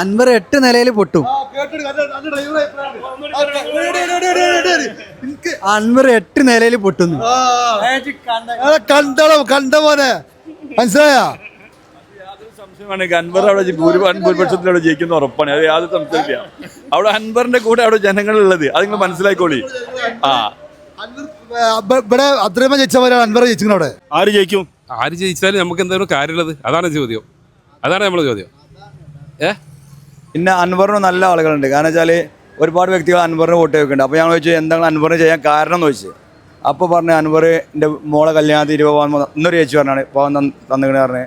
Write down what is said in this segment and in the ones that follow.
അൻവർ എട്ട് നിലയിൽ പൊട്ടും. അൻവർ എട്ട് നിലയിൽ പൊട്ടുന്നു. കണ്ടോ കണ്ട പോലെ മനസ്സിലായോ? സംശയമാണ് അൻവർ അവിടെ ഭൂരിപക്ഷത്തിൽ അവിടെ ജയിക്കുന്ന ഉറപ്പാണ്. അത് യാതൊരു സംശയമില്ല അവിടെ അൻവറിന്റെ കൂടെ അവിടെ ജനങ്ങളുള്ളത്. അത് നിങ്ങൾ മനസ്സിലാക്കോളി ആ. ഇവിടെ അത്രയും ജയിച്ചവരാണ് അൻവർ ജയിച്ചിങ്ങനെ അവിടെ. ആര് ജയിക്കും? ആര് ജയിച്ചാലും നമുക്ക് എന്തായാലും കാര്യമുള്ളത്. അതാണ് ചോദ്യം. അതാണ് നമ്മുടെ ചോദ്യം. ഏ? പിന്നെ അൻവറിന് നല്ല ആളുകളുണ്ട്. കാരണം വെച്ചാൽ ഒരുപാട് വ്യക്തികൾ അൻവറിന് വോട്ട് വെക്കുന്നുണ്ട് അപ്പോൾ ഞങ്ങൾ ചോദിച്ചു എന്താണ് അൻവറിന് ചെയ്യാൻ കാരണം? എന്ന് ചോദിച്ചു. അപ്പോൾ പറഞ്ഞു എന്റെ മോളെ കല്യാണത്തിൽ ഇരുപത് പവൻ വന്ന- ഇന്നൊരു ചേച്ചി പറഞ്ഞാണ് പവൻ തന്നിക്കണേ പറഞ്ഞ്.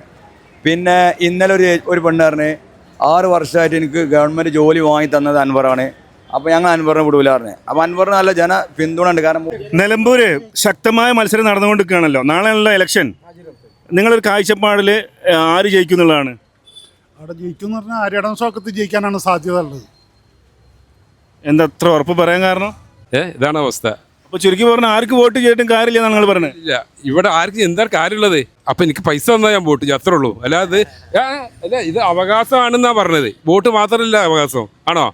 പിന്നെ ഇന്നലെ ഒരു ഒരു പെണ്ണ് പറഞ്ഞ് ആറ് വർഷമായിട്ട് എനിക്ക് ഗവൺമെന്റ് ജോലി വാങ്ങി തന്നത് അൻവറാണ്. അപ്പോൾ ഞങ്ങൾ അൻവറിനെ വിടൂല പറഞ്ഞു. അപ്പോൾ അൻവറിന് നല്ല ജന പിന്തുണ ഉണ്ട്. കാരണം നിലമ്പൂര് ശക്തമായ മത്സരം നടന്നുകൊണ്ടിരിക്കുകയാണല്ലോ. നാളെയുള്ള ഇലക്ഷൻ നിങ്ങളൊരു കാഴ്ചപ്പാടിൽ ആര് ജയിക്കും എന്നുള്ളതാണ് അവിടെ ജയിക്കും എന്ന് പറഞ്ഞാൽ ആര്യടം സോക്കത്ത് ജയിക്കാനാണ് സാധ്യത ഉള്ളത്. എന്താ അത്ര ഉറപ്പ് പറയാൻ കാരണം? ഏ ഇതാണ് അവസ്ഥ. അപ്പൊ ചുരുക്കി പറഞ്ഞാൽ ആർക്ക് വോട്ട് ചെയ്തിട്ടും കാര്യമില്ല എന്നാണ് നിങ്ങൾ പറഞ്ഞത് ഇല്ല ഇവിടെ ആർക്ക് എന്താ കാര്യമുള്ളത്? അപ്പൊ എനിക്ക് പൈസ തന്നാൽ ഞാൻ വോട്ട് ചെയ്യും അത്രേ ഉള്ളൂ. അല്ലാതെ ഏ, അല്ല ഇത് അവകാശമാണെന്നാ പറഞ്ഞത്. വോട്ട് മാത്രമല്ല അവകാശം ആണോ?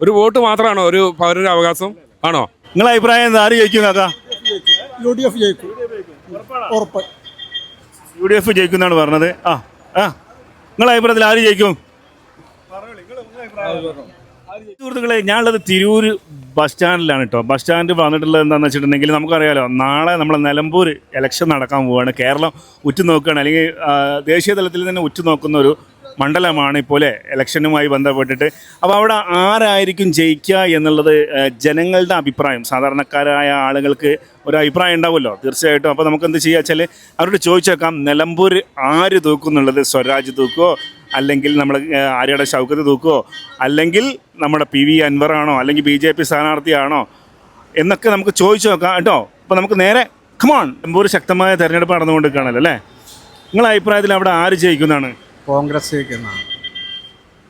ഒരു വോട്ട് മാത്രമാണോ? ഒരു പൗരന്റെ അവകാശം ആണോ? നിങ്ങളെ അഭിപ്രായം എന്താ? ആര് ജയിക്കും കാക്ക? യു ഡി എഫ് ജയിക്കും. ഉറപ്പ് യു ഡി എഫ് ജയിക്കും എന്നാണ് പറഞ്ഞത്. ആ ആ. നിങ്ങളെ അഭിപ്രായത്തിൽ ആര് ജയിക്കും? സുഹൃത്തുക്കളെ ഞാനുള്ളത് തിരൂർ ബസ് സ്റ്റാൻഡിലാണ് കേട്ടോ ബസ് സ്റ്റാൻഡ് വന്നിട്ടുള്ളത് എന്താണെന്ന് വെച്ചിട്ടുണ്ടെങ്കിൽ നമുക്കറിയാലോ നാളെ നമ്മൾ നിലമ്പൂർ ഇലക്ഷൻ നടക്കാൻ പോവുകയാണ് കേരളം ഉറ്റുനോക്കുകയാണ്. അല്ലെങ്കിൽ ദേശീയ തലത്തിൽ തന്നെ ഉറ്റുനോക്കുന്ന ഒരു മണ്ഡലമാണ് ഇപ്പോൾ ഇലക്ഷനുമായി ബന്ധപ്പെട്ടിട്ട്. അപ്പോൾ അവിടെ ആരായിരിക്കും ജയിക്കുക എന്നുള്ളത് ജനങ്ങളുടെ അഭിപ്രായം സാധാരണക്കാരായ ആളുകൾക്ക് ഒരു അഭിപ്രായം ഉണ്ടാവുമല്ലോ തീർച്ചയായിട്ടും. അപ്പോൾ നമുക്ക് എന്ത് ചെയ്യുക വെച്ചാൽ അവരോട് ചോദിച്ചേക്കാം നിലമ്പൂർ ആര് തൂക്കുന്നുള്ളത്? സ്വരാജ് തൂക്കുമോ അല്ലെങ്കിൽ നമ്മൾ ആര്യയുടെ ഷൗക്കത്ത് തൂക്കുമോ അല്ലെങ്കിൽ നമ്മുടെ പി വി അൻവറാണോ അല്ലെങ്കിൽ ബി ജെ പി സ്ഥാനാർത്ഥിയാണോ എന്നൊക്കെ നമുക്ക് ചോദിച്ചു നോക്കാം കേട്ടോ. അപ്പോൾ നമുക്ക് നേരെ കമോൺ നിലമ്പൂർ ശക്തമായ തെരഞ്ഞെടുപ്പ് നടന്നുകൊണ്ടിരിക്കുകയാണല്ലോ അല്ലേ? നിങ്ങളുടെ അഭിപ്രായത്തിൽ അവിടെ ആര് ജയിക്കുന്നതാണ് കോൺഗ്രസ് ജയിക്കുന്നതാണ്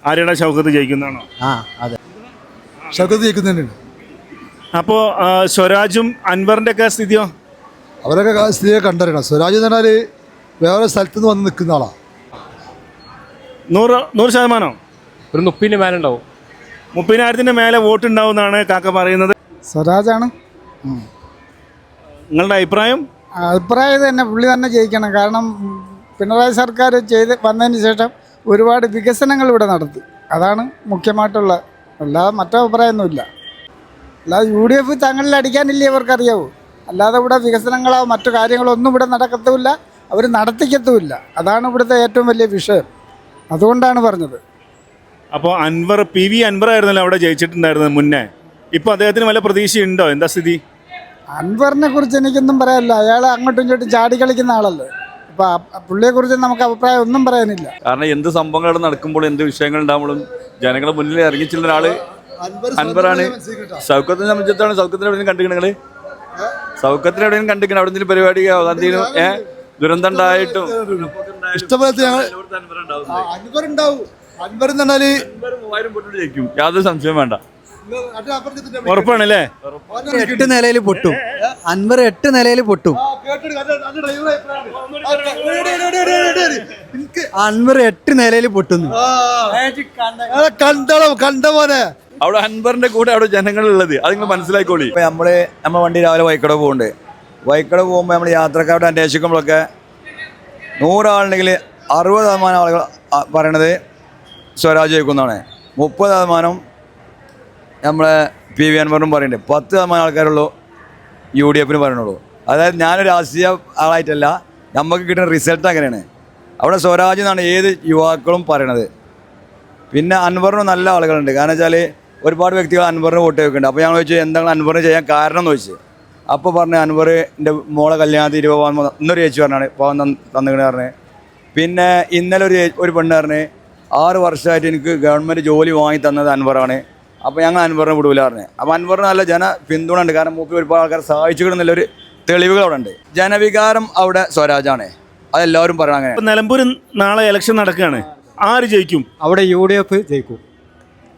ആര്യയുടെ ഷൗക്കത്ത് ജയിക്കുന്നതാണോ? ആ അതെ. ഷക്കത്ത് ജയിക്കുന്നുണ്ട് അപ്പോൾ സ്വരാജും അൻവറിന്റെ ഒക്കെ സ്ഥിതിയോ? അവരൊക്കെ കാ- സ്ഥിതിയെ കണ്ടറിയണം. സ്വരാജ് എന്ന് പറഞ്ഞാൽ വേറെ സ്ഥലത്ത് നിന്ന് വന്ന് നിൽക്കുന്ന ആളാ. നൂറ് നൂറ് ശതമാനം? ഒരു മേലെ ഉണ്ടാവും മുപ്പതിനായിരത്തിന്റെ മേലെ വോട്ട് ഉണ്ടാവും എന്നാണ് കാക്ക പറയുന്നത്. സ്വരാജാണ്. നിങ്ങളുടെ അഭിപ്രായം? അഭിപ്രായം തന്നെ പുള്ളി തന്നെ ജയിക്കണം. കാരണം പിണറായി സർക്കാർ ചെയ്ത് വന്നതിന് ശേഷം ഒരുപാട് വികസനങ്ങൾ ഇവിടെ നടത്തി. അതാണ് മുഖ്യമായിട്ടുള്ള അല്ലാതെ മറ്റോ അഭിപ്രായമൊന്നുമില്ല അല്ലാതെ യു ഡി എഫ് തങ്ങളിൽ അടിക്കാനില്ലേ അവർക്കറിയാവൂ അല്ലാതെ ഇവിടെ വികസനങ്ങളോ മറ്റു കാര്യങ്ങളോ ഒന്നും ഇവിടെ നടക്കത്തുമില്ല അവർ നടത്തിക്കത്തുമില്ല. അതാണ് ഇവിടുത്തെ ഏറ്റവും വലിയ വിഷയം. അതുകൊണ്ടാണ് പറഞ്ഞത്. അപ്പോൾ അൻവർ പി വി അൻവർ ആയിരുന്നല്ലോ അവിടെ ജയിച്ചിട്ടുണ്ടായിരുന്നത് മുന്നേ. ഇപ്പോൾ അദ്ദേഹത്തിന് വല്ല പ്രതീക്ഷയുണ്ടോ? എന്താ സ്ഥിതി? അൻവറിനെ കുറിച്ച് എനിക്കൊന്നും പറയാനില്ല. അയാൾ അങ്ങോട്ടും ഇങ്ങോട്ടും ചാടി കളിക്കുന്ന ആളല്ലേ. അപ്പോൾ പുള്ളിയെക്കുറിച്ച് നമുക്ക് അഭിപ്രായം ഒന്നും പറയാനില്ല. കാരണം എന്ത് സംഭവങ്ങൾ നടക്കുമ്പോൾ എന്ത് വിഷയങ്ങൾ ഉണ്ടാകുമ്പോഴും ജനങ്ങളെ മുന്നിൽ ഇറങ്ങിച്ചുള്ള ഒരാൾ അൻവറാണ്. സൗക്കത്തിനെ സംബന്ധിച്ചിടത്തോളം സൗഖ്യത്തിന് എവിടെയും കണ്ടിരിക്കണ സൗഖ്യത്തിന് എവിടെയും കണ്ടിരിക്കണം? അവിടെ എന്തെങ്കിലും പരിപാടി എന്തെങ്കിലും ഏഹ്? ദുരന്തം ഉണ്ടായിട്ടും ഇഷ്ടപോലെ അൻവർ ഉണ്ടാവും. അൻവർ എന്ന് പറഞ്ഞാൽ മൂവായിരം വോട്ടിന് ജയിക്കും യാതൊരു സംശയം വേണ്ട. ഉറപ്പാണല്ലേ? എട്ട് നിലയിൽ പൊട്ടും. അൻവർ എട്ട് നിലയിൽ പൊട്ടും. അൻവർ എട്ട് നിലയിൽ പൊട്ടുന്നു. കണ്ടോ കണ്ട പോലെ. അവിടെ അൻവറിന്റെ കൂടെ അവിടെ ജനങ്ങളുള്ളത്. അത് നിങ്ങൾ മനസ്സിലാക്കോളി ഇപ്പൊ നമ്മൾ നമ്മ വണ്ടി രാവിലെ വൈക്കട പോകുന്നുണ്ട് വൈക്കട പോകുമ്പോൾ നമ്മൾ യാത്രക്കാരോട് അന്വേഷിക്കുമ്പോഴൊക്കെ നൂറാളുണ്ടെങ്കിൽ അറുപത് ശതമാനം ആളുകൾ പറയണത് സ്വരാജ് ജയിക്കുന്നതാണ് മുപ്പത് ശതമാനം നമ്മളെ പി വി അൻവറും പറയുന്നുണ്ട് പത്ത് ശതമാനം ആൾക്കാരുള്ളൂ യു ഡി എഫിന് പറയണുള്ളൂ. അതായത് ഞാനൊരു രാഷ്ട്രീയ ആളായിട്ടല്ല നമുക്ക് കിട്ടുന്ന റിസൾട്ട് അങ്ങനെയാണ്. അവിടെ സ്വരാജ് എന്നാണ് ഏത് യുവാക്കളും പറയണത്. പിന്നെ അൻവറിന് നല്ല ആളുകളുണ്ട്. കാരണം വെച്ചാൽ ഒരുപാട് വ്യക്തികൾ അൻവറിന് വോട്ട് വെക്കുന്നുണ്ട് അപ്പോൾ ഞങ്ങൾ ചോദിച്ചു എന്താണ് അൻവറിന് ചെയ്യാൻ കാരണം എന്ന് ചോദിച്ചു. അപ്പോൾ പറഞ്ഞു അൻവറിന്റെ മോളെ കല്യാണത്തിൽ ഇരുപത് ഇന്നൊരു ചേച്ചി പറഞ്ഞാണ് പവൻ തന്നിങ്ങനെ പറഞ്ഞ്. പിന്നെ ഇന്നലെ ഒരു ഒരു പെണ്ണ് പറഞ്ഞ് ആറ് വർഷമായിട്ട് എനിക്ക് ഗവൺമെന്റ് ജോലി വാങ്ങി തന്നത് അൻവറാണ്. അപ്പോൾ ഞങ്ങൾ അൻവറിനെ വിടൂല പറഞ്ഞു. അപ്പോൾ അൻവറിന് നല്ല ജന പിന്തുണ ഉണ്ട് കാരണം മൂപ്പി ഒരുപാട് ആൾക്കാർ സഹായിച്ചിട്ടുണ്ടെന്നുള്ളൊരു തെളിവുകൾ അവിടെ ഉണ്ട്. ജനവികാരം അവിടെ സ്വരാജാണ്. അതെല്ലാവരും പറയണം അങ്ങനെ. ഇപ്പം നിലമ്പൂർ നാളെ ഇലക്ഷൻ നടക്കുകയാണ്. ആര് ജയിക്കും? അവിടെ യു ഡി എഫ് ജയിക്കും.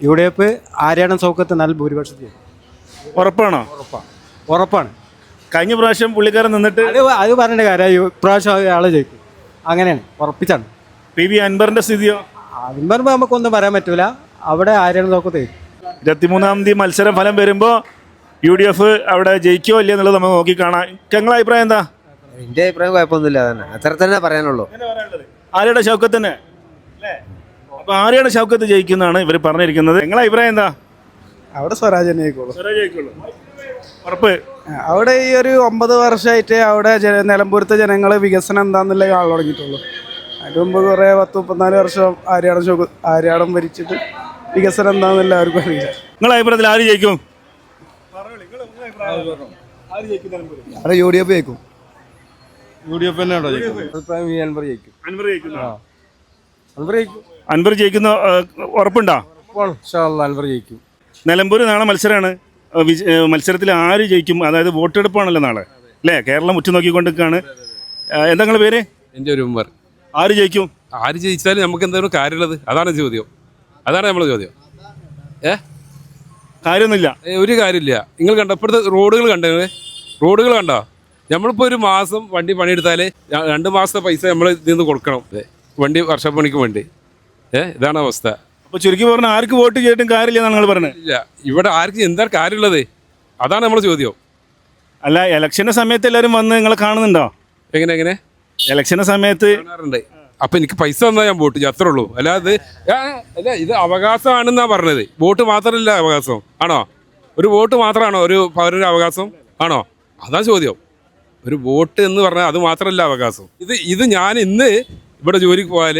യു ഡി എഫ് ആര്യാടൻ സൗഖ്യത്തെ നല്ല ഭൂരിപക്ഷത്തിൽ ജയിക്കും. ഉറപ്പാണോ? ഉറപ്പാണ്. കഴിഞ്ഞ പ്രാവശ്യം പുള്ളിക്കാരൻ നിന്നിട്ട് അത് അത് പറഞ്ഞ കാര്യം ഇപ്രാവശ്യം ആളെ ജയിക്കും. അങ്ങനെയാണ്. ഉറപ്പിച്ചാണ്. പി വി അൻവറിന്റെ സ്ഥിതിയോ? അൻബർ നമുക്കൊന്നും പറയാൻ പറ്റൂല. അവിടെ ആര്യാടൻ സൗഖ്യത്ത് ഇരുപത്തിമൂന്നാം തീയതി മത്സരം ഫലം വരുമ്പോൾ യു ഡി എഫ് അവിടെ ജയിക്കോ ഇല്ല എന്നുള്ളത് നമ്മൾ നോക്കി കാണാം. ഞങ്ങളെ അഭിപ്രായം എന്താ? എന്റെ അഭിപ്രായം കുഴപ്പമൊന്നുമില്ല തന്നെ അത്ര തന്നെ പറയാനുള്ളൂ. ആരുടെ ഷൗക്കത്ത് തന്നെ. അല്ലേ? അപ്പൊ ആരെയാണ് ഷൗക്കത്ത് ജയിക്കുന്നതാണ് ഇവർ പറഞ്ഞിരിക്കുന്നത്. നിങ്ങളെ അഭിപ്രായം എന്താ? അവിടെ സ്വരാജ് തന്നെ ആയിക്കോളും ഉറപ്പ്? അവിടെ ഈ ഒരു ഒമ്പത് വർഷമായിട്ട് അവിടെ ജന നിലമ്പൂരത്തെ ജനങ്ങൾ വികസനം എന്താണെന്നുള്ള കാണാൻ തുടങ്ങിയിട്ടുള്ളൂ. അതിന് മുമ്പ് കുറേ പത്ത് മുപ്പത്തിനാല് വർഷം ആര്യാടം ശോക ആര്യാടം ഭരിച്ചിട്ട് വികസനം എന്താണെന്ന് എല്ലാവർക്കും അറിയില്ല. നിങ്ങളെ അഭിപ്രായത്തിൽ ആര് ജയിക്കും? അവിടെ യു ഡി എഫ് ജയിക്കും. യു ഡി എഫ് തന്നെ അഭിപ്രായം ഈ അൻപർ ജയിക്കും. അൻവർ ജയിക്കും. അൻവർ ജയിക്കുന്ന ഉറപ്പുണ്ടോ? അൻപർ ജയിക്കും. നിലമ്പൂർ നാളെ മത്സരമാണ് മത്സരത്തിൽ ആര് ജയിക്കും? അതായത് വോട്ടെടുപ്പാണല്ലോ നാളെ അല്ലേ? കേരളം ഉറ്റുനോക്കിക്കൊണ്ടിരിക്കുകയാണ് എന്താ നിങ്ങളുടെ പേര്? എന്റെ ഒരു ഉമ്മർ ആര് ജയിക്കും? ആര് ജയിച്ചാലും നമുക്ക് എന്തെങ്കിലും കാര്യമുള്ളത്? അതാണ് ചോദ്യം. അതാണ് നമ്മൾ ചോദ്യം. ഏ? കാര്യമൊന്നുമില്ല. ഒരു കാര്യമില്ല. നിങ്ങൾ കണ്ടോ ഇപ്പോഴത്തെ റോഡുകൾ കണ്ടോ? റോഡുകൾ കണ്ടോ? നമ്മളിപ്പോൾ ഒരു മാസം വണ്ടി പണിയെടുത്താൽ രണ്ട് മാസത്തെ പൈസ നമ്മൾ ഇതിൽ നിന്ന് കൊടുക്കണം. വണ്ടി വർഷപ്പണിക്ക് വേണ്ടി. ഏ ഇതാണ് അവസ്ഥ. അപ്പോൾ ചുരുക്കി പറഞ്ഞാൽ ആർക്ക് വോട്ട് ചെയ്തിട്ടും കാര്യമില്ല എന്നാണ് നിങ്ങൾ പറഞ്ഞത്. ഇല്ല ഇവിടെ ആർക്ക് എന്താ കാര്യമുള്ളത്? അതാണ് നമ്മൾ ചോദ്യം. അല്ല ഇലക്ഷന്റെ സമയത്ത് എല്ലാവരും വന്ന് നിങ്ങളെ കാണുന്നുണ്ടോ? എങ്ങനെ എങ്ങനെ? ഇലക്ഷന്റെ സമയത്ത് കാണാറുണ്ട്. അപ്പൊ എനിക്ക് പൈസ തന്നാൽ ഞാൻ വോട്ട് ചെയ്യും. അത്രേ ഉള്ളൂ അല്ലാതെ അല്ല ഇത് അവകാശമാണെന്നാ പറഞ്ഞത്. വോട്ട് മാത്രമല്ല അവകാശം. ആണോ? ഒരു വോട്ട് മാത്രമാണോ? ഒരു പൗരന്റെ അവകാശം? ആണോ? അതാ ചോദ്യം. ഒരു വോട്ട് എന്ന് പറഞ്ഞാൽ അത് മാത്രമല്ല അവകാശം. ഇത് ഇത് ഞാൻ ഇന്ന് ഇവിടെ ജോലിക്ക് പോയാൽ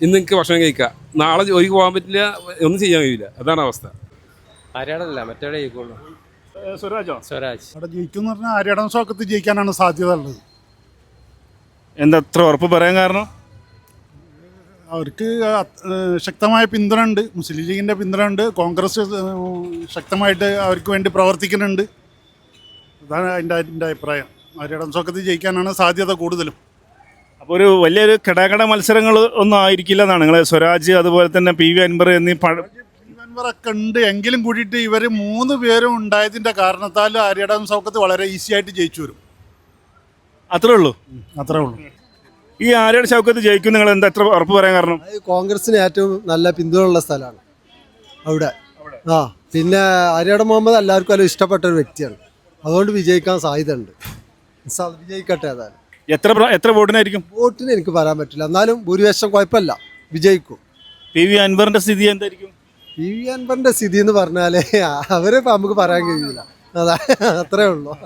ഇന്ന് എനിക്ക് ഭക്ഷണം കഴിക്കാം. നാളെ ജോലിക്ക് പോകാൻ പറ്റില്ല ഒന്നും ചെയ്യാൻ കഴിയില്ല. അതാണ് അവസ്ഥ. ആര്യാടല്ല മറ്റേ ജയിക്കുള്ളൂ. സ്വരാജോ? സ്വരാജ്. അവിടെ ജയിക്കും പറഞ്ഞാൽ ആര്യാടൻ സ്വാക്കത്ത് ജയിക്കാനാണ് സാധ്യത ഉള്ളത്. എന്താ അത്ര ഉറപ്പ് പറയാൻ കാരണം? അവർക്ക് ശക്തമായ പിന്തുണ ഉണ്ട്. മുസ്ലിം ലീഗിന്റെ പിന്തുണ ഉണ്ട്. കോൺഗ്രസ് ശക്തമായിട്ട് അവർക്ക് വേണ്ടി പ്രവർത്തിക്കുന്നുണ്ട്. അതാണ് അതിന്റെ എന്റെ അഭിപ്രായം. അവരുടെ സ്വക്കത്തിൽ ജയിക്കാനാണ് സാധ്യത കൂടുതലും. അപ്പോൾ ഒരു വലിയൊരു കിടാകട മത്സരങ്ങൾ ഒന്നും ആയിരിക്കില്ല എന്നാണ് നിങ്ങളെ സ്വരാജ് അതുപോലെ തന്നെ പി വി അൻവർ എന്നീ പഴ ഒക്കെ ഉണ്ട്. എങ്കിലും കൂടിയിട്ട് ഇവർ മൂന്ന് പേരും ഉണ്ടായതിന്റെ കാരണത്താൽ ആര്യടം സൗക്കത്ത് വളരെ ഈസി ആയിട്ട് ജയിച്ചു വരും. അത്രേ ഉള്ളൂ. അത്രേ ഉള്ളൂ. ഈ ആരുടെ ചൗക്കത്ത് ജയിക്കും നിങ്ങൾ എന്താ എത്ര ഉറപ്പ് പറയാൻ കാരണം? കോൺഗ്രസിന് ഏറ്റവും നല്ല പിന്തുണയുള്ള സ്ഥലമാണ്. അവിടെ. ആ പിന്നെ ആര്യാട് മുഹമ്മദ് എല്ലാവർക്കും അല്ല ഇഷ്ടപ്പെട്ട ഒരു വ്യക്തിയാണ്. അതുകൊണ്ട് വിജയിക്കാൻ സാധ്യതയുണ്ട്. സ- വിജയിക്കട്ടെ ഏതായാലും. എത്ര പ്ര- എത്ര വോട്ടിനായിരിക്കും? വോട്ടിന് എനിക്ക് പറയാൻ പറ്റില്ല. എന്നാലും ഭൂരിപക്ഷം കുഴപ്പമില്ല. വിജയിക്കും. പി വി അൻവറിന്റെ സ്ഥിതി എന്തായിരിക്കും? പി വി അൻപറിന്റെ സ്ഥിതി എന്ന് പറഞ്ഞാൽ അവരെ നമുക്ക് പറയാൻ കഴിയില്ല. അതാ അത്രേ ഉള്ളൂ.